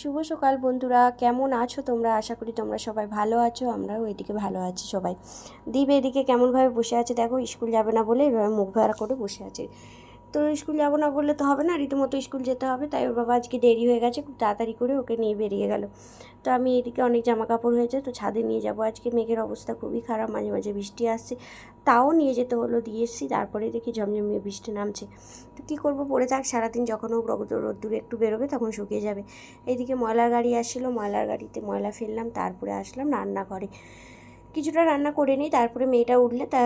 শুভ সকাল বন্ধুরা। কেমন আছো তোমরা? আশা করি তোমরা সবাই ভালো আছো, আমরাও এদিকে ভালো আছি সবাই। দীপ এদিকে কেমনভাবে বসে আছে দেখো, স্কুল যাবে না বলে এভাবে মুখ ভাড়া করে বসে আছে। তো স্কুল যাব না বললে তো হবে না, রীতিমতো স্কুল যেতে হবে, তাই ওর বাবা আজকে দেরি হয়ে গেছে, খুব তাড়াতাড়ি করে ওকে নিয়ে বেরিয়ে গেল। তো আমি এদিকে অনেক জামা কাপড় হয়েছে, তো ছাদে নিয়ে যাব আজকে, মেঘের অবস্থা খুবই খারাপ, মাঝে মাঝে বৃষ্টি আসছে, তাও নিয়ে যেতে হলো, দিয়ে এসেছি, তারপরে দেখি ঝমঝমিয়ে বৃষ্টি নামছে। তো কী করব, পড়ে থাক, সারাদিন যখন রোদ, রোদ্দুর একটু বেরোবে তখন শুকিয়ে যাবে। এইদিকে ময়লার গাড়ি আসছিল ময়লার গাড়িতে ময়লা ফেললাম, তারপরে আসলাম রান্নাঘরে। কিছুটা রান্না করে নিই, তারপরে মেয়েটা উঠলে তা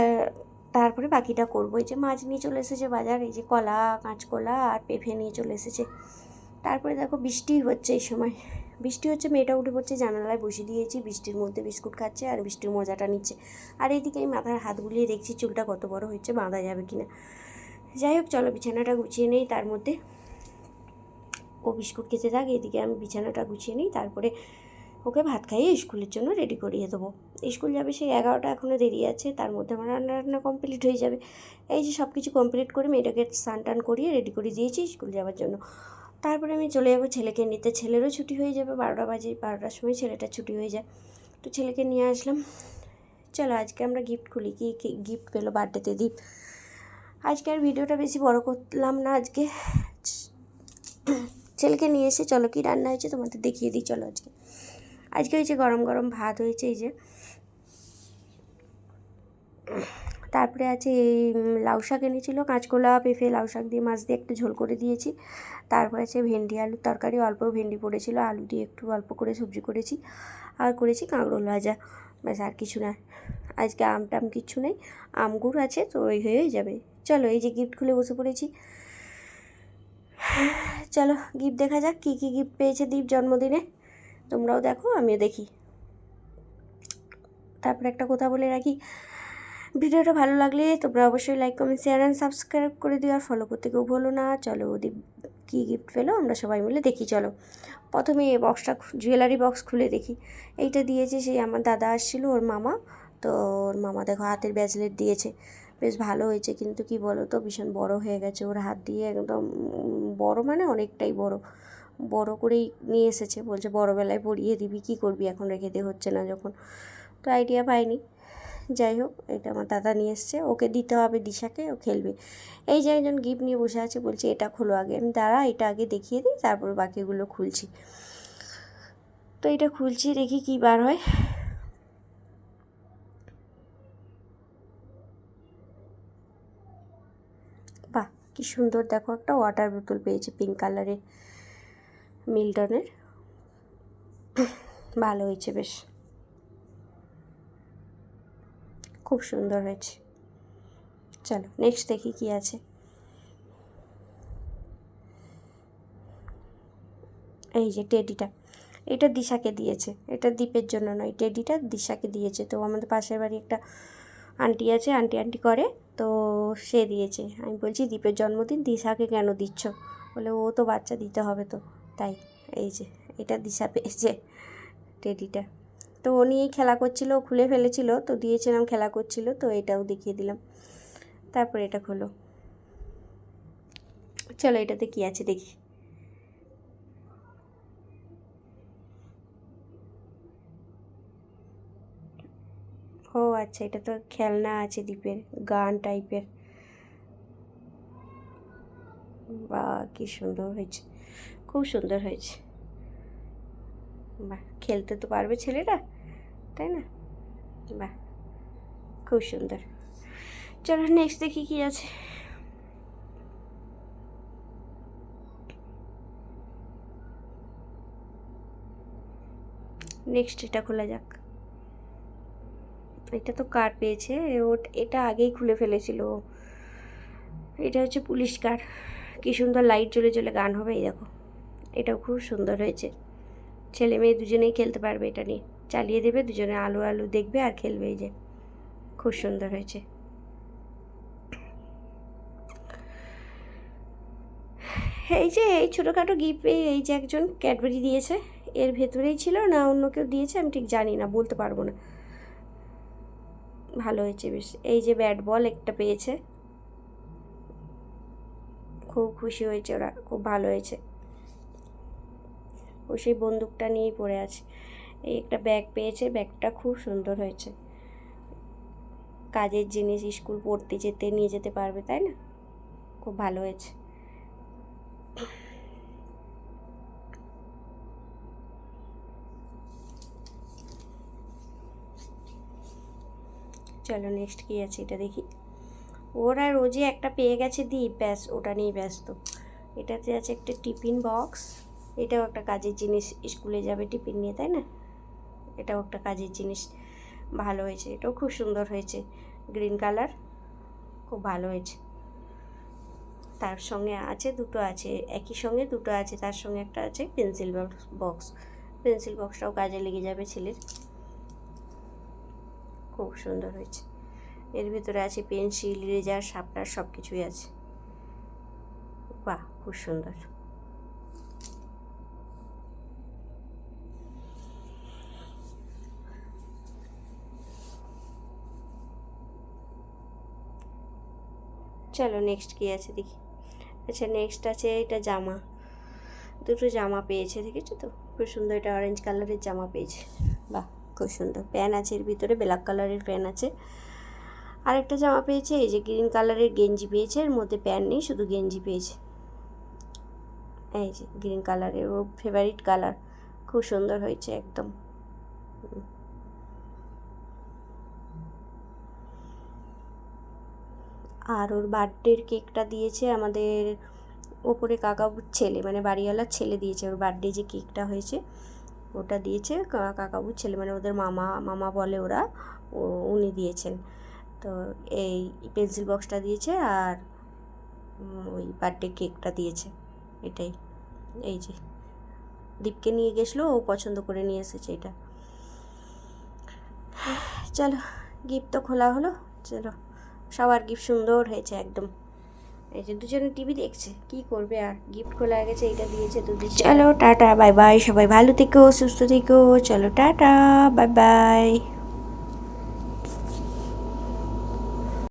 তারপরে বাকিটা করব। এই যে মাছ নিয়ে চলে এসেছে বাজার, এই যে কলা, কাঁচকলা আর পেঁপে নিয়ে চলে এসেছে। তারপরে দেখো বৃষ্টি হচ্ছে এই সময়। বৃষ্টি হচ্ছে মেয়েটা উঠে পড়ছে জানালায় বসে দিয়েছি, বৃষ্টির মধ্যে বিস্কুট খাচ্ছে আর বৃষ্টির মজাটা নিচ্ছে। আর এইদিকে আমি মাথার হাত গুলিয়ে দেখছি চুলটা কত বড় হচ্ছে বাঁধা যাবে কিনা। যাই হোক, চলো বিছানাটা গুছিয়ে নেই, তার মধ্যে ও বিস্কুট খেতে থাকে। এদিকে আমি বিছানাটা গুছিয়ে নিই, তারপরে ওকে ভাত খাইয়ে স্কুলের জন্য রেডি করিয়ে দেবো। স্কুল যাবে সেই এগারোটা এখনও দেরি আছে, তার মধ্যে আমার রান্না রান্না কমপ্লিট হয়ে যাবে। এই যে সব কিছু কমপ্লিট করে মেয়েটাকে স্নান টান করিয়ে রেডি করে দিয়েছি স্কুল যাওয়ার জন্য। তারপরে আমি চলে যাব ছেলেকে নিতে। ছেলেরও ছুটি হয়ে যাবে, বারোটা বাজে, বারোটার সময় ছেলেটা ছুটি হয়ে যায়। তো ছেলেকে নিয়ে আসলাম। চলো আজকে আমরা গিফট খুলি। কি গিফট পেল বার্থডেতে দ্বীপ আজকে আর ভিডিওটা বেশি বড় করলাম না আজকে। ছেলেকে নিয়ে এসে চলো কি রান্না হয়েছে তোমাদের দেখিয়ে দিই। চলো আজকে। আজকে হয়েছে গরম গরম ভাত হয়েছে এই যে। তারপরে আছে এই লাউ শাক এনেছিল, কাঁচকলা, পেঁপে, লাউ শাক দিয়ে মাছ দিয়ে একটু ঝোল করে দিয়েছি। তারপরে আছে ভেন্ডি আলুর তরকারি, অল্প ভেন্ডি পড়েছিল, আলু দিয়ে একটু অল্প করে সবজি করেছি আর করেছি কাঁকরোল ভাজা। ব্যাস, আর কিছু না। আজকে আম টাম কিচ্ছু নেই আমগুর আছে, তো ওই হয়েই যাবে। চলো, এই যে গিফট খুলে বসে পড়েছি। চলো গিফট দেখা যাক, কী কী গিফট পেয়েছে দীপ জন্মদিনে। তোমরাও দেখো, আমিও দেখি। তারপর একটা কথা বলে রাখি। ভিডিওটা ভালো লাগলে তোমরা অবশ্যই like comment share and subscribe করে দিও। আর ফলো করতে কেউ ভুলো না। চলো ওদের কী গিফট পেল? আমরা সবাই মিলে দেখি, চলো। প্রথমে এই বক্সটা জুয়েলারি বক্স খুলে দেখি। এইটা দিয়েছে সেই আমার দাদা আসছিল, ওর মামা। তো ওর মামা দেখো হাতের ব্যাচলেট দিয়েছে। বেশ ভালো হয়েছে, কিন্তু কি বলো তো ভীষণ বড় হয়ে গেছে। ওর হাত দিয়ে একদম বড় মানে অনেকটাই বড়। বড় করেই নিয়ে এসেছে। বলছে বড়োবেলায় পরিয়ে দিবি, কী করবি? এখন রেখে দিয়ে হচ্ছে না যখন। তো আইডিয়া পাইনি। যাই হোক, এটা আমার দাদা নিয়ে এসছে। ওকে দিতে হবে দিশাকে, ও খেলবে। এই যে একজন গিফট নিয়ে বসে আছে, বলছে, এটা খোলো আগে। আমি, দাঁড়া, এটা আগে দেখিয়ে দিই, তারপর বাকিগুলো খুলছি। তো এটা খুলছি, দেখি কী বার হয়। বাহ, কি সুন্দর। দেখো, একটা ওয়াটার বোতল পেয়েছে পিঙ্ক কালারের মিল্টনের ভালো হয়েছে, বেশ। খুব সুন্দর হয়েছে। চলো নেক্সট দেখি কি আছে। এই যে টেডিটা এটা দিশাকে দিয়েছে। এটা দ্বীপের জন্য নয় টেডিটা দিশাকে দিয়েছে। তো আমাদের পাশের বাড়ি একটা আন্টি আছে আন্টি আন্টি করে, তো সে দিয়েছে। আমি বলছি দ্বীপের জন্মদিন দিশাকে কেন দিচ্ছ? বলে, ও তো বাচ্চা দিতে হবে তো। তাই, এই যে, এটা দিশা পেয়েছে টেডিটা তো ও নিয়েই খেলা করছিল খুলে ফেলেছিল, তো দিয়েছিলাম, খেলা করছিল, তো এটাও দেখিয়ে দিলাম। তারপর এটা খোলো চলো এটাতে কি আছে দেখি। ও আচ্ছা এটা তো খেলনা আছে দ্বীপের গান টাইপের। বা কি সুন্দর হয়েছে, খুব সুন্দর হয়েছে। বাহ, খেলতে তো পারবে ছেলেরা? তাই না? বাহ, খুব সুন্দর। চলো নেক্সট দেখি কি আছে। নেক্সট এটা খোলা যাক। এটা তো কার পেয়েছে এটা আগেই খুলে ফেলেছিল এটা হচ্ছে পুলিশ কার কি সুন্দর লাইট জ্বলে জ্বলে গান হবে, এই দেখো। এটাও খুব সুন্দর হয়েছে। ছেলে মেয়ে দুজনেই খেলতে পারবে এটা নিয়ে। চালিয়ে দেবে, দুজনে আলু আলু দেখবে আর খেলবে এই যে। খুব সুন্দর হয়েছে। এই যে, এই ছোটোখাটো গিফট এই যে একজন ক্যাডবেরি দিয়েছে, এর ভেতরেই ছিল না অন্য কেউ দিয়েছে আমি ঠিক জানি না, বলতে পারব না। ভালো হয়েছে বেশ। এই যে ব্যাট বল একটা পেয়েছে। খুব খুশি হয়েছে ওরা, খুব ভালো হয়েছে। ও সেই বন্দুকটা নিয়েই পড়ে আছে। এই একটা ব্যাগ পেয়েছে ব্যাগটা খুব সুন্দর হয়েছে। কাজের জিনিস স্কুল পড়তে যেতে, নিয়ে যেতে পারবে, তাই না? খুব ভালো হয়েছে। চলো নেক্সট কী আছে, এটা দেখি। ওরা রোজই একটা পেয়ে গেছে দ্বীপ ব্যাস, ওটা নিয়েই ব্যস্ত। এটাতে আছে একটা টিফিন বক্স এটাও একটা কাজের জিনিস স্কুলে যাবে টিফিন নিয়ে, তাই না? এটাও একটা কাজের জিনিস। ভালো হয়েছে, এটাও খুব সুন্দর হয়েছে। গ্রিন কালার খুব ভালো হয়েছে। তার সঙ্গে আছে, দুটো আছে, একই সঙ্গে দুটো আছে, তার সঙ্গে একটা আছে পেন্সিল বক্স পেন্সিল বক্সটাও কাজে লেগে যাবে ছেলের। খুব সুন্দর হয়েছে। এর ভিতরে আছে পেন্সিল, ইরেজার শার্পনার সব কিছুই আছে। বাহ, খুব সুন্দর। চলো নেক্সট কী আছে দেখি। আচ্ছা নেক্সট আছে এটা জামা। দুটো জামা পেয়েছে, দেখেছ তো? খুব সুন্দর এটা অরেঞ্জ কালারের জামা পেয়েছে। বাহ, খুব সুন্দর। প্যান আছে এর ভিতরে ব্ল্যাক কালারের প্যান আছে। আরেকটা জামা পেয়েছে, এই যে গ্রিন কালারের গেঞ্জি পেয়েছে, এর মধ্যে প্যান্ট নেই, শুধু গেঞ্জি পেয়েছে। এই যে গ্রিন কালারের ওর ফেভারিট কালার খুব সুন্দর হয়েছে একদম। আর ওর বার্থডের কেকটা দিয়েছে আমাদের ওপরে কাকাবুর ছেলে মানে বাড়িওয়ালার ছেলে দিয়েছে। ওর বার্থডে যে কেকটা হয়েছে, ওটা দিয়েছে কাকাবুর ছেলে মানে ওদের মামা মামা বলে ওরা উনি দিয়েছেন। তো এই পেন্সিল বক্সটা দিয়েছে আর ওই বার্থডে কেকটা দিয়েছে, এটাই। এই যে, দীপকে নিয়ে গেছিল, ও পছন্দ করে নিয়ে এসেছে এটা। চলো, গিফট তো খোলা হলো, চলো। সবার গিফট সুন্দর হয়েছে একদম। এই যে দুজনে টিভি দেখছে, কি করবে আর? গিফট খোলা গেছে এটা দিয়েছে দুদিন চলো, টাটা বাই বাই সবাই ভালো থেকো, সুস্থ থেকো, চলো, টাটা বাই বাই